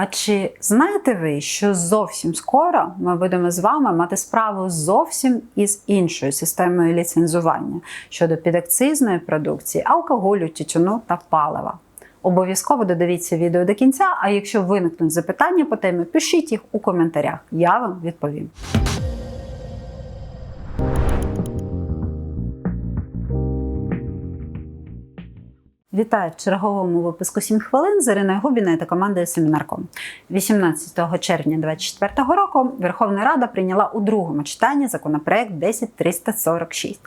А чи знаєте ви, що зовсім скоро ми будемо з вами мати справу зовсім із іншою системою ліцензування щодо підакцизної продукції, алкоголю, тютюну та палива? Обов'язково додивіться відео до кінця, а якщо виникнуть запитання по темі, пишіть їх у коментарях. Я вам відповім. Вітаю в черговому випуску 7 хвилин з Іриною Губіною та командою Семінарком. 18 червня 2024 року Верховна Рада прийняла у другому читанні законопроект 10346.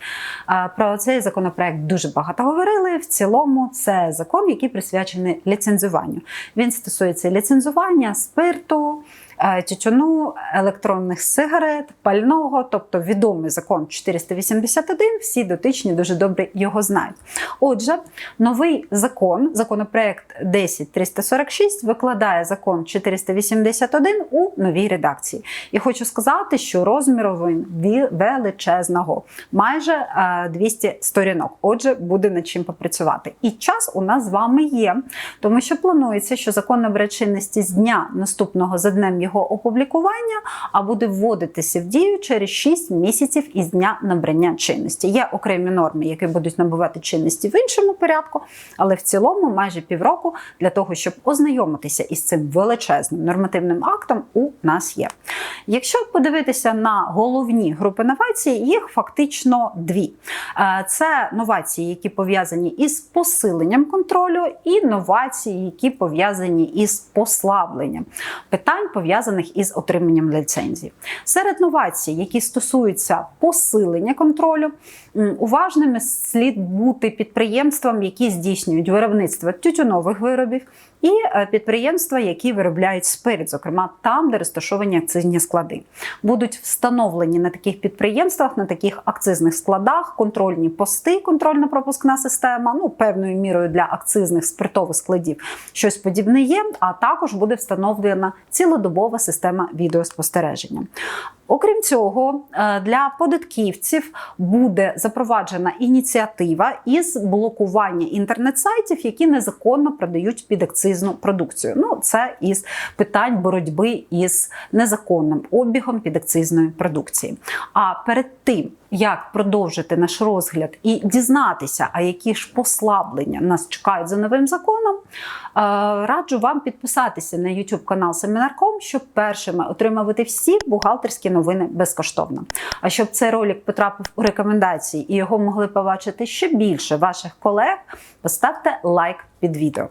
Про цей законопроект дуже багато говорили. В цілому це закон, який присвячений ліцензуванню. Він стосується ліцензування спирту. Е, Тютюну, електронних сигарет, пального, тобто відомий закон 481, всі дотичні дуже добре його знають. Отже, новий закон, законопроект 10346, викладає закон 481 у новій редакції. І хочу сказати, що розміру він величезного, майже е, 200 сторінок. Отже, буде над чим попрацювати. І час у нас з вами є, тому що планується, що закон набере чинності з дня наступного за днем його опублікування, а буде вводитися в дію через 6 місяців із дня набрання чинності. Є окремі норми, які будуть набувати чинності в іншому порядку, але в цілому майже півроку для того, щоб ознайомитися із цим величезним нормативним актом, у нас є. Якщо подивитися на головні групи новацій, їх фактично дві. Е, Це новації, які пов'язані із посиленням контролю, і новації, які пов'язані із послабленням питань, пов'язаних із отриманням ліцензії. Серед новацій, які стосуються посилення контролю, уважними слід бути підприємствам, які здійснюють виробництво тютюнових виробів, і е, підприємства, які виробляють спирт, зокрема там, де розташовані акцизні склади, будуть встановлені на таких підприємствах, на таких акцизних складах контрольні пости, контрольно-пропускна система, ну певною мірою для акцизних спиртових складів. Щось подібне є. А також буде встановлена цілодобова система відеоспостереження. Окрім цього, е, для податківців буде запроваджена ініціатива із блокування інтернет-сайтів, які незаконно продають підакцизну продукцію. Ну, це із питань боротьби із незаконним обігом підакцизної продукції. А перед тим як продовжити наш розгляд і дізнатися, а які ж послаблення нас чекають за новим законом, е, раджу вам підписатися на YouTube канал Семінарком, щоб першими отримувати всі бухгалтерські новини безкоштовно. А щоб цей ролик потрапив у рекомендації і його могли побачити ще більше ваших колег, поставте лайк під відео.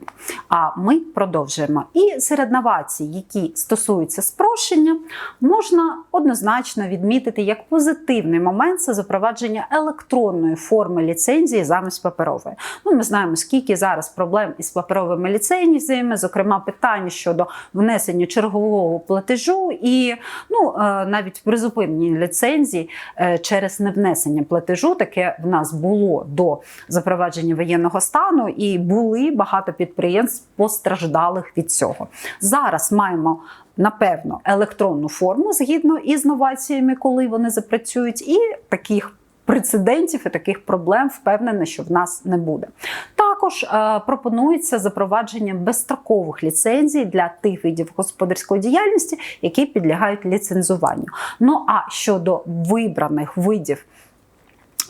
А ми продовжуємо. І серед новацій, які стосуються спрощення, можна однозначно відмітити як позитивний момент це запровадження електронної форми ліцензії замість паперової. Ну, ми знаємо, скільки зараз проблем із паперовими ліцензіями, зокрема питання щодо внесення чергового платежу і ну, е, навіть призупинення ліцензії е, через невнесення платежу. Таке в нас було до запровадження воєнного стану, і були багато підприємств постраждалих від цього. Зараз маємо. Напевно, електронну форму згідно із новаціями, коли вони запрацюють, і таких прецедентів і таких проблем впевнена, що в нас не буде. Також е, пропонується запровадження безстрокових ліцензій для тих видів господарської діяльності, які підлягають ліцензуванню. Ну а щодо вибраних видів.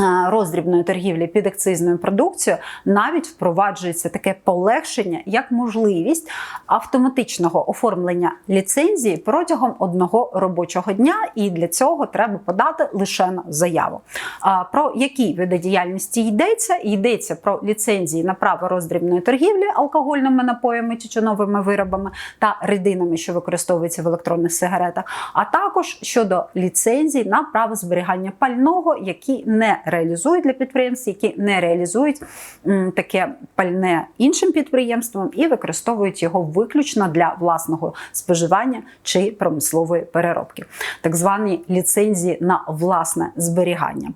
Е, Роздрібної торгівлі під акцизною продукцією навіть впроваджується таке полегшення як можливість автоматичного оформлення ліцензії протягом одного робочого дня, і для цього треба подати лише на заяву. Про які види діяльності йдеться? Йдеться про ліцензії на право роздрібної торгівлі алкогольними напоями, тютюновими виробами та рідинами, що використовуються в електронних сигаретах, а також щодо ліцензій на право зберігання пального, які не реалізують для підприємств, які не реалізують таке пальне іншим підприємствам і використовують його виключно для власного споживання чи промислової переробки, так звані ліцензії на власне зберігання.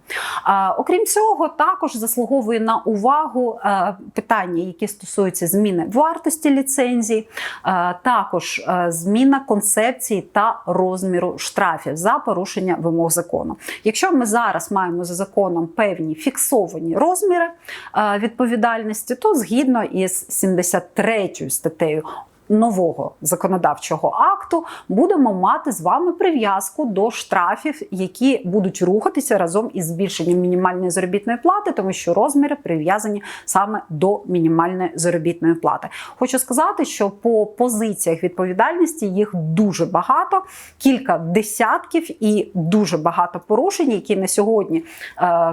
Окрім цього, також заслуговує на увагу е, питання, які стосуються зміни вартості ліцензій, е, також е, зміна концепції та розміру штрафів за порушення вимог закону. Якщо ми зараз маємо за законом певні фіксовані розміри е, відповідальності, то згідно із 73 статтею нового законодавчого акту будемо мати з вами прив'язку до штрафів, які будуть рухатися разом із збільшенням мінімальної заробітної плати, тому що розміри прив'язані саме до мінімальної заробітної плати. Хочу сказати, що по позиціях відповідальності їх дуже багато, кілька десятків і дуже багато порушень, які на сьогодні е,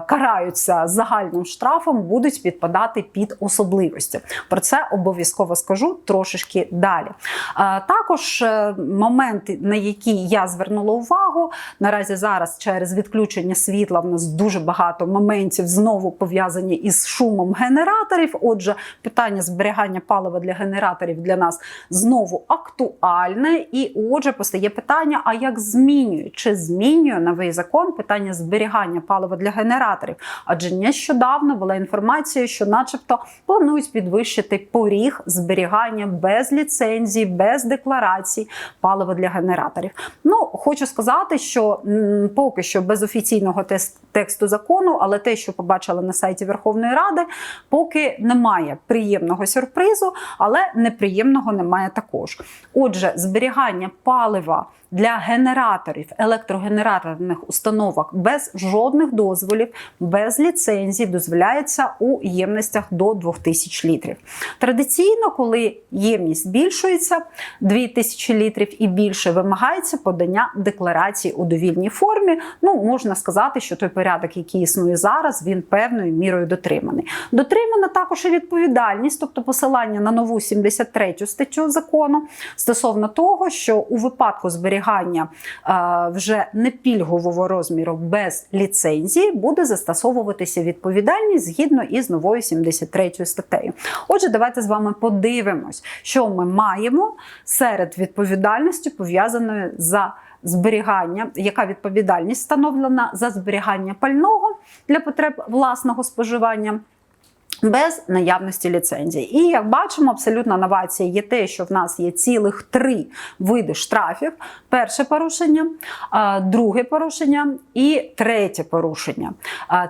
караються загальним штрафом, будуть підпадати під особливості. Про це обов'язково скажу трошечки далі. Е, також е, моменти, на які я звернула увагу, наразі зараз через відключення світла в нас дуже багато моментів знову пов'язані із шумом генераторів. Отже, питання зберігання палива для генераторів для нас знову актуальне. І отже, постає питання: а як змінює чи змінює новий закон питання зберігання палива для генераторів? Адже нещодавно була інформація, що, начебто, планують підвищити поріг зберігання без ліцензій, без декларацій палива для генераторів. Ну, хочу сказати, що м, поки що без офіційного тексту закону, але те, що побачила на сайті Верховної Ради, поки немає приємного сюрпризу, але неприємного немає також. Отже, зберігання палива для генераторів електрогенераторних установок без жодних дозволів, без ліцензій дозволяється у ємностях до 2000 літрів. Традиційно, коли ємність збільшується 2000 літрів і більше, вимагається подання декларації у довільній формі. Ну можна сказати, що той порядок, який існує зараз, він певною мірою дотриманий. Дотримана також і відповідальність, тобто посилання на нову 73 статтю закону стосовно того, що у випадку зберігання е, вже непільгового розміру без ліцензії буде застосовуватися відповідальність згідно із новою 73 статтею. Отже, давайте з вами подивимось, що ми маємо серед відповідальності пов'язаної за зберігання, яка відповідальність встановлена за зберігання пального для потреб власного споживання. Без наявності ліцензії. І як бачимо, абсолютна новація є те, що в нас є цілих три види штрафів: перше порушення, друге порушення і третє порушення.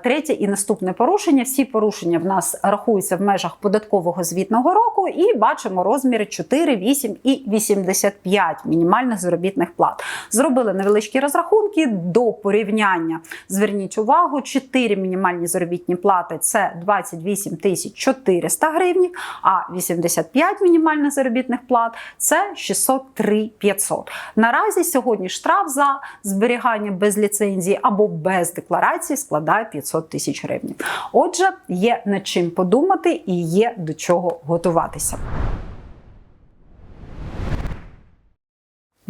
Третє і наступне порушення. Всі порушення в нас рахуються в межах податкового звітного року, і бачимо розміри 4, 8 і 85 мінімальних заробітних плат. Зробили невеличкі розрахунки до порівняння. Зверніть увагу, 4 мінімальні заробітні плати це 28 тисяч 400 гривень, а 85 мінімальних заробітних плат це 603 500. Наразі сьогодні штраф за зберігання без ліцензії або без декларації складає 500 тисяч гривень. Отже, є над чим подумати і є до чого готуватися.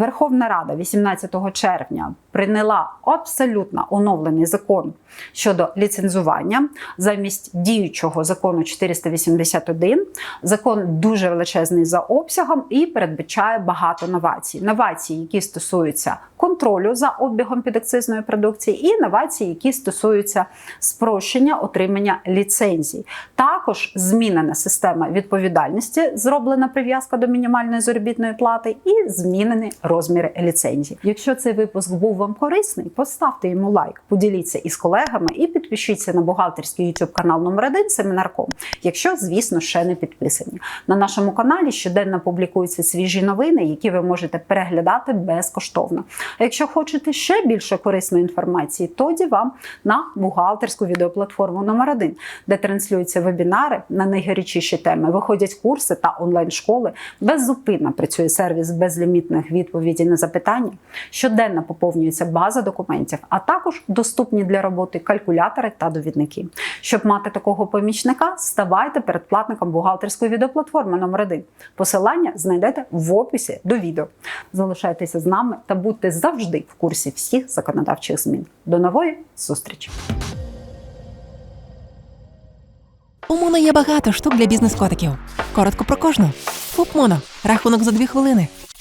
Верховна Рада 18 червня прийняла абсолютно оновлений закон щодо ліцензування замість діючого закону 481. Закон дуже величезний за обсягом і передбачає багато новацій. Новації, які стосуються контролю за обігом підакцизної продукції, і новації, які стосуються спрощення отримання ліцензій. Також змінена система відповідальності, зроблена прив'язка до мінімальної заробітної плати, і змінені розміри ліцензій. Якщо цей випуск був вам корисний, поставте йому лайк, поділіться із колегами і підпишіться на бухгалтерський YouTube канал номер 1 Семінарком, якщо, звісно, ще не підписані. На нашому каналі щоденно публікуються свіжі новини, які ви можете переглядати безкоштовно. А якщо хочете ще більше корисної інформації, тоді вам на бухгалтерську відеоплатформу номер 1 де транслюються вебінари на найгарячіші теми, виходять курси та онлайн-школи. Беззупинно працює сервіс безлімітних відповідей на запитання. Щоденно поповнюється база документів, а також доступні для роботи калькулятори та довідники. Щоб мати такого помічника, ставайте передплатником бухгалтерської відеоплатформи номер 1 Посилання знайдете в описі до відео. Залишайтеся з нами та будьте завжди в курсі всіх законодавчих змін. До нової зустрічі! У є багато штук для бізнес-котиків. Коротко про кожну. ФУП Моно. Рахунок за дві хвилини.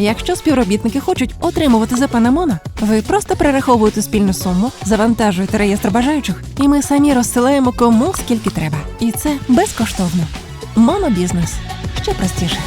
Якщо співробітники хочуть отримувати ЗП на Моно, ви просто перераховуєте спільну суму, завантажуєте реєстр бажаючих, і ми самі розсилаємо кому скільки треба. І це безкоштовно. Монобізнес ще простіше.